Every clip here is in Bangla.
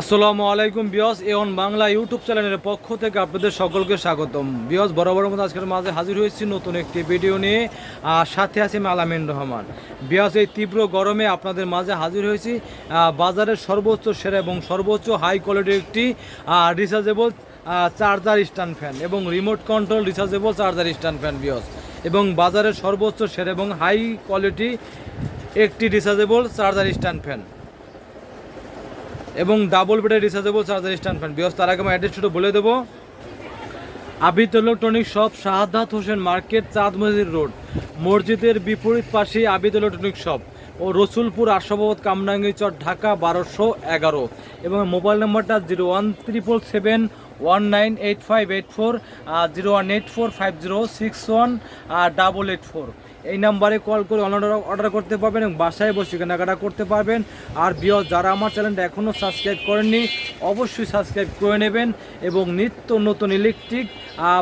আসসালামু আলাইকুম বিয়স এওন বাংলা ইউটিউব চ্যানেলের পক্ষ থেকে আপনাদের সকলকে স্বাগতম। বিয়স বরাবর মতো আজকের মাঝে হাজির হয়েছি নতুন একটি ভিডিও নিয়ে, আর সাথে আছি আলামিন রহমান। বিয়স এই তীব্র গরমে আপনাদের মাঝে হাজির হয়েছি বাজারের সর্বোচ্চ সেরা এবং সর্বোচ্চ হাই কোয়ালিটির একটি রিচার্জেবল চার্জার স্ট্যান্ড ফ্যান এবং remote control rechargeable charger stand fan বিয়স এবং বাজারের সর্বোচ্চ সেরা এবং হাই কোয়ালিটি একটি রিচার্জেবল চার্জার স্ট্যান্ড ফ্যান এবং ডাবল বেডের রিচার্জেবল চার্জার স্ট্যান্ড ফ্যান বিয়স তার আগে আমি অ্যাড্রেস একটু বলে দেবো। Abid electronic shop Shahadat Hossain market Chand Masjid road মসজিদের বিপরীত পাশে আবিদ ইলেকট্রনিক শপ ও রসুলপুর আশাবাদ কামরাঙ্গি চর, ঢাকা বারোশো এগারো। এবং মোবাইল নম্বরটা zero one triple seven, one nine eight five eight four zero one eight four five zero six one double eight four এই নাম্বারে কল করে অনলাইন অর্ডার করতে পারবেন এবং বাসায় বসে কেনাকাটা করতে পারবেন। আর বিয়স যারা আমার চ্যানেলটা এখনও সাবস্ক্রাইব করেননি, অবশ্যই সাবস্ক্রাইব করে নেবেন এবং নিত্য নতুন ইলেকট্রিক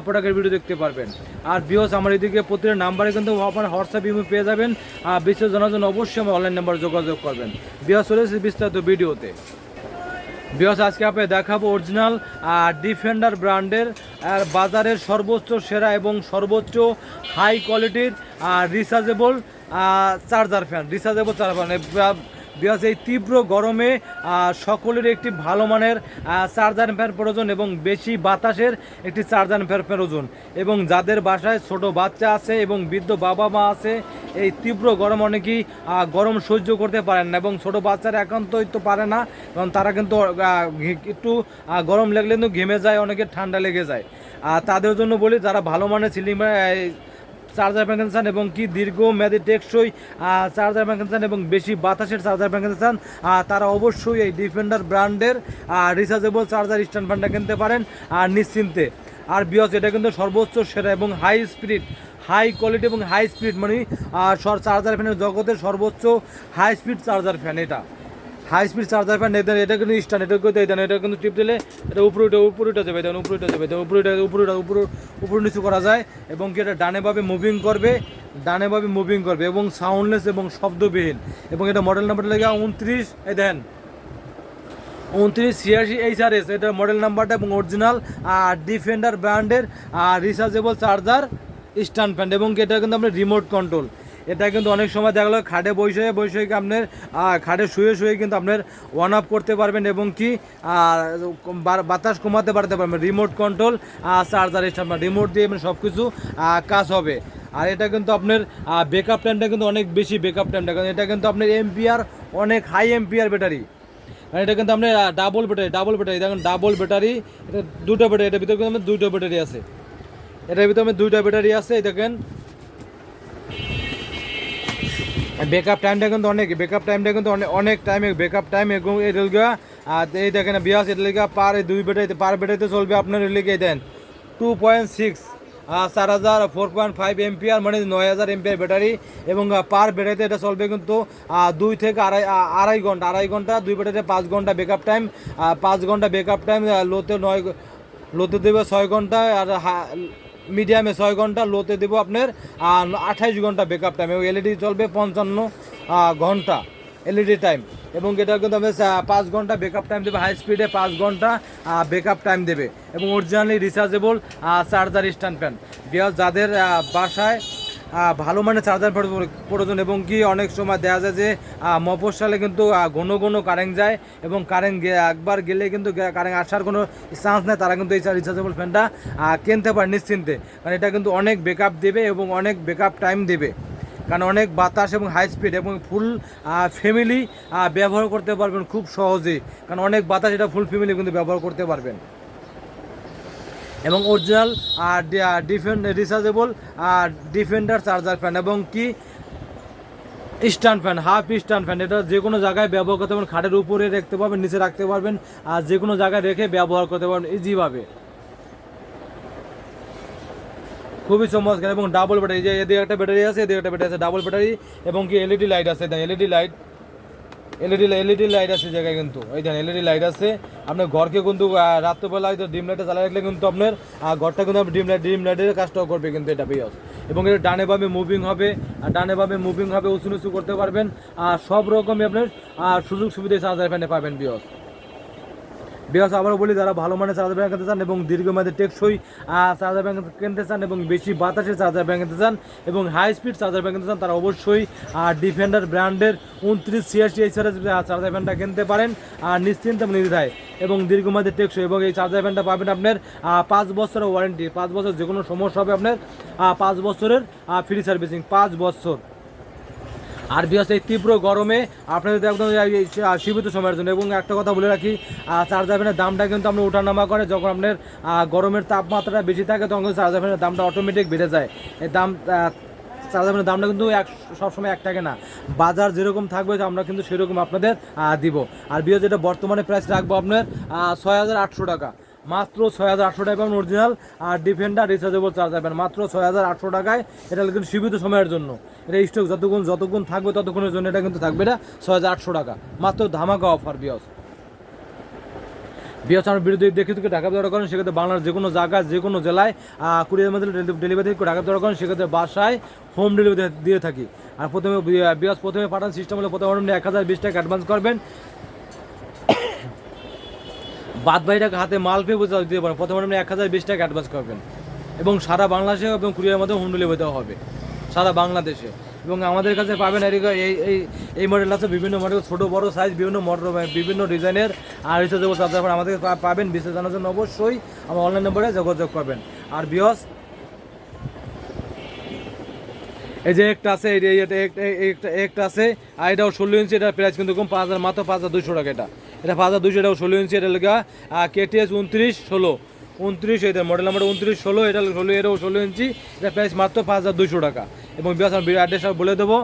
প্রোডাক্টের ভিডিও দেখতে পারবেন। আর বিয়স আমার এদিকে প্রতিটা নাম্বারে কিন্তু আপনার হোয়াটসঅ্যাপ ইমো পেয়ে যাবেন। আর বিশেষ জানার জন্য অবশ্যই আমার অনলাইন নাম্বার যোগাযোগ করবেন। বিয়স চলে বিস্তারিত ভিডিওতে বিকজ আজকে আপনি দেখাবো অরিজিনাল আর ডিফেন্ডার ব্র্যান্ডের আর বাজারের সর্বোচ্চ সেরা এবং সর্বোচ্চ হাই কোয়ালিটির আর rechargeable charger fan rechargeable charger fan because এই তীব্র গরমে সকলের একটি ভালো মানের চার্জার ফ্যান প্রয়োজন এবং বেশি বাতাসের একটি চার্জার ফ্যান প্রয়োজন। এবং যাদের বাসায় ছোট বাচ্চা আছে এবং বৃদ্ধ বাবা মা আছে, এই তীব্র গরম অনেকেই গরম সহ্য করতে পারেন না এবং ছোট বাচ্চারা একান্তই তো পারে না, কারণ তারা কিন্তু একটু গরম লাগলে কিন্তু ঘেমে যায় অনেকে ঠান্ডা লেগে যায়। আর তাদের জন্য বলি, যারা ভালো মানের সিলিং চার্জার প্যাকেন চান এবং কি দীর্ঘ মেয়াদি টেকসই চার্জার প্যাকেন চান এবং বেশি বাতাসের চার্জার প্যাকেন চান তারা অবশ্যই এই ডিফেন্ডার ব্র্যান্ডের রিচার্জেবল চার্জার স্ট্যান্ড ফ্যানটা কিনতে পারেন, আর নিশ্চিন্তে। আর বিয়স, এটা কিন্তু সর্বোচ্চ সেরা এবং হাই স্পিড হাই কোয়ালিটি এবং হাই স্পিড মানে চার্জার ফ্যানের জগতের সর্বোচ্চ হাই স্পিড চার্জার ফ্যান এটা। হাই স্পিড চার্জার ফ্যান এটা এটা কিন্তু স্ট্যান্ড এটা কিন্তু এটা এটা কিন্তু টিপ দিলে এটা উপরে উঠে উপরে উঠে যাবে দেখুন উপরে উঠে যাবে দেখুন উপরে উঠে উপরে উঠে, উপরে উপরে নিচু করা যায় এবং কি এটা ডানেভাবে মুভিং করবে ডানেভাবে মুভিং করবে এবং সাউন্ডলেস এবং শব্দবিহীন এবং এটা মডেল নাম্বার লেগে উনত্রিশ, এই দেন, উনত্রিশ, ছিয়াশি এইচ আর এস এটার মডেল নাম্বারটা এবং অরিজিনাল আর ডিফেন্ডার ব্র্যান্ডের আর রিচার্জেবল চার্জার স্ট্যান্ড ফ্যান এবং এটা কিন্তু আপনার রিমোট কন্ট্রোল এটা কিন্তু অনেক সময় দেখা গেলো খাটে বসে বসে আপনার খাটে শুয়ে শুয়ে কিন্তু আপনার ওয়ান আপ করতে পারবেন এবং কি বাতাস কমাতে পারতে পারবেন। Remote control charger stand remote দিয়ে সব কিছু কাজ হবে। আর এটা কিন্তু আপনার বেকআপ টাইমটা কিন্তু অনেক বেশি বেকআপ টাইমটা কারণ এটা কিন্তু আপনার এমপিআর অনেক হাই এমপিআর ব্যাটারি আর এটা কিন্তু আপনার ডাবল ব্যাটারি ডাবল ব্যাটারি দেখুন ডাবল ব্যাটারি এটা দুটো ব্যাটারি এটার ভিতরে কিন্তু আপনার দুটো ব্যাটারি আছে। এটার ভিতরে আপনার দুইটা ব্যাটারি আছে দেখেন। বেকআপ টাইমটা কিন্তু অনেক বেকআপ টাইমটা কিন্তু অনেক অনেক টাইমে বেকআপ টাইম এবং এটা লিগা আর এই দেখেন বিয়াস এটা লিগা পার দুই ব্যাটারিতে পার ব্যাটারিতে চলবে আপনার লিগে দেন। টু পয়েন্ট সিক্স চার হাজার ফোর পয়েন্ট ফাইভ এমপিআর মানে নয় হাজার এমপিআর ব্যাটারি এবং পার ব্যাটারিতে এটা চলবে কিন্তু দুই থেকে আড়াই আড়াই ঘণ্টা আড়াই ঘণ্টা, দুই ব্যাটারিতে পাঁচ ঘণ্টা বেকআপ টাইম পাঁচ ঘণ্টা বেকআপ টাইম লোতে নয়, লোতে দেবে ছয় ঘণ্টা, আর মিডিয়ামে ছয় ঘণ্টা লোতে দেবো আপনার আঠাইশ ঘণ্টা বেকআপ টাইম এবং এলইডি চলবে পঞ্চান্ন ঘণ্টা এলইডি টাইম এবং এটা কিন্তু আমি পাঁচ ঘণ্টা বেকআপ টাইম দেবে হাই স্পিডে পাঁচ ঘণ্টা বেকআপ টাইম দেবে এবং originally rechargeable charger stand fan যাদের বাসায় ভালো মানের চার্জার প্রয়োজন এবং কি অনেক সময় দেখা যায় যে আহ, মফস্বলে কিন্তু ঘন ঘন কারেন্ট যায় এবং কারেন্ট একবার গেলে কিন্তু কারেন্ট আসার কোনো চান্স নেই তারা কিন্তু এই রিচার্জেবল ফ্যানটা কিনতে পারে নিশ্চিন্তে। কারণ এটা কিন্তু অনেক ব্যাকআপ দেবে এবং অনেক ব্যাকআপ টাইম দেবে। কারণ অনেক বাতাস এবং হাই স্পিড এবং ফুল ফ্যামিলি ব্যবহার করতে পারবেন খুব সহজেই কারণ অনেক বাতাস এটা ফুল ফ্যামিলি কিন্তু ব্যবহার করতে পারবেন। এবং original defend rechargeable Defender charger fan এবং কি? Stand fan half stand fan এটা যে কোনো জায়গায় ব্যবহার করতে পারবেন, খাটের উপরে রাখতে পারবেন, নিচে রাখতে পারবেন, আর যে কোনো জায়গায় রেখে ব্যবহার করতে পারবেন ইজিভাবে খুবই চমৎকার এবং ডাবল ব্যাটারি যে এদিকে একটা ব্যাটারি আছে, এদিকে একটা ব্যাটারি আছে ডাবল ব্যাটারি এবং কি এলইডি লাইট আছে LED light LED LED light আছে জায়গায় কিন্তু। এই দেখেন এলইডি লাইট আছে। আপনার ঘরকে কিন্তু রাত্রেবেলা ডিম লাইটে চালা রাখলে কিন্তু আপনার ঘরটা কিন্তু ডিম লাইট ডিম লাইটের কাজটাও করবে কিন্তু এটা বিয়স। এবং এটা ডানে বামে মুভিং হবে, আর ডানে বামে মুভিং হবে, উঁচু নিচু করতে পারবেন। আর সব রকমই আপনার সুযোগ সুবিধা চার্জার ফ্যানে পাবেন বিয়স। বিকজ আবারও বলি, যারা ভালো মানের চার্জার ব্যাংক কিনতে চান এবং দীর্ঘমেয়াদে টেকসই চার্জার ব্যাংক কিনতে চান এবং বেশি বাতাসের চার্জার ব্যাংক কিনতে চান এবং হাই স্পিড চার্জার ব্যাংক কিনতে চান, তারা অবশ্যই ডিফেন্ডার ব্র্যান্ডের উনত্রিশ ছিয়াশি এইচআরএস চার্জার ব্যান্ডটা কিনতে পারেন, আর নিশ্চিন্ত নির্ধায় এবং দীর্ঘমেয়াদে টেকসই এবং এই চার্জার ব্যান্ডটা পাবেন আপনার পাঁচ বছরের ওয়ারেন্টি পাঁচ বছর যে কোনো সমস্যা হবে আপনার পাঁচ বছরের ফ্রি সার্ভিসিং পাঁচ বছর। আর বিয়াস এই তীব্র গরমে আপনাদের একদম সীমিত সময়ের জন্য। এবং একটা কথা বলে রাখি চার্জার ফ্যানের দামটা কিন্তু আপনার ওঠানামা করে, যখন আপনার গরমের তাপমাত্রাটা বেশি থাকে, তখন চার্জার ফ্যানের দামটা অটোমেটিক বেড়ে যায়। এই দাম চার্জার দামটা কিন্তু এক, সবসময় এক থাকে না। বাজার যেরকম থাকবে, আমরা কিন্তু সেরকম আপনাদের দিব। আর বিয়াস যেটা বর্তমানে প্রাইস রাখব আপনার ছয় হাজার আটশো টাকা। মাত্র ছয় হাজার আটশো টাকা পাবেন অরিজিনাল আর ডিফেন্ডার রিচার্জেবল চার্জ পাবেন। মাত্র ছয় হাজার আটশো টাকায় এটা কিন্তু সীমিত সময়ের জন্য। এটা স্টক যতক্ষণ যতক্ষণ থাকবে ততক্ষণের জন্য এটা কিন্তু থাকবে না ছয় হাজার আটশো টাকা। মাত্র ধামাকা অফার বিয়স বিয়স আমার বিরুদ্ধে দেখে থেকে ঢাকা দর করেন, সেক্ষেত্রে বাংলার যে কোনো জায়গায়, যে কোনো জেলায় কুড়ির মধ্যে ডেলিভারি ঢাকা দর করেন, সেক্ষেত্রে বাসায় হোম ডেলিভারি দিয়ে থাকি। আর প্রথমে বিয়স প্রথমে পাঠান সিস্টেম হলে প্রথমে এক হাজার বিশ টাকা অ্যাডভান্স করবেন। বাদ বাকি হাতে মাল পেয়ে বুঝতে দিতে পারেন। প্রথমে আপনি এক হাজার বিশ টাকা অ্যাডভান্স করবেন। এবং সারা বাংলাদেশে এবং কুরিয়ার মধ্যে হোম ডেলিভারি দেওয়া হবে। সারা বাংলাদেশে। এবং আমাদের কাছে পাবেন এই এই এই মডেল আছে বিভিন্ন মডেল ছোটো, বড় সাইজ বিভিন্ন মডেল বিভিন্ন ডিজাইনের আর রিচার্জেবল চার্জার আমাদের পাবেন বিশেষ জানার জন্য অবশ্যই আমার অনলাইন নম্বরে যোগাযোগ করবেন। আর বিয়স, এই যে একটা আছে, এই একটা একটা আছে, আর এটাও ষোলো ইঞ্চি, এটার প্রাইস কিন্তু কম, পাঁচ হাজার, মাত্র পাঁচ হাজার দুশো টাকা এটা। এটা পাঁচ হাজার দুশো এটাও ষোলো ইঞ্চি, এটা লেখা কেটিএস উনত্রিশ ষোলো। উনত্রিশ এটা মডেল নাম্বার উনত্রিশ ষোলো, এটা ষোলো এটাও ষোলো ইঞ্চি, এটা প্রাইস মাত্র পাঁচ হাজার দুশো টাকা। এবং বিয়াস অ্যাড্রেস বলে দেবো।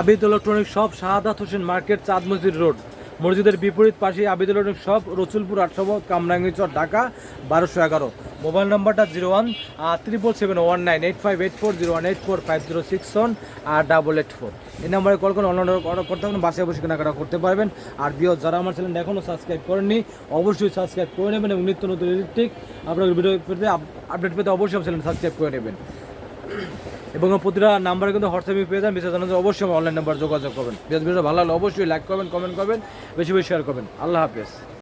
Abid electronic shop, Shahadat Hossain market Chand Masjid road. মসজিদের বিপরীত পাশে আবিদ ইলেকট্রনিক শপ রসুলপুর আটশো কামরাঙ্গিচর, ঢাকা বারোশো এগারো। মোবাইল নাম্বারটা zero one triple seven one nine eight five eight four zero one eight four five zero six one আর ডাবল এইট ফোর এই নাম্বারে কল করে অনলাইন অর্ডার করতে পারবেন, বাসায় বসে কেনাকাটা করতে পারবেন। আর বিও যারা আমার চ্যানেল এখনও সাবস্ক্রাইব করেননি, অবশ্যই সাবস্ক্রাইব করে নেবেন এবং নিত্য নতুন ইলেকট্রিক আপনার ভিডিও পেতে আপডেট পেতে অবশ্যই চ্যানেল সাবস্ক্রাইব করে নেবেন। এবং প্রতিটা নাম্বারে কিন্তু হোয়াটসঅ্যাপে পেয়ে যান। বিশেষ জানাতে অবশ্যই অনলাইন নাম্বার যোগাযোগ করবেন। বিশেষ ভিডিও ভালো লাগলে অবশ্যই লাইক করবেন কমেন্ট করবেন, বেশি বেশি শেয়ার করবেন। আল্লাহ হাফেজ।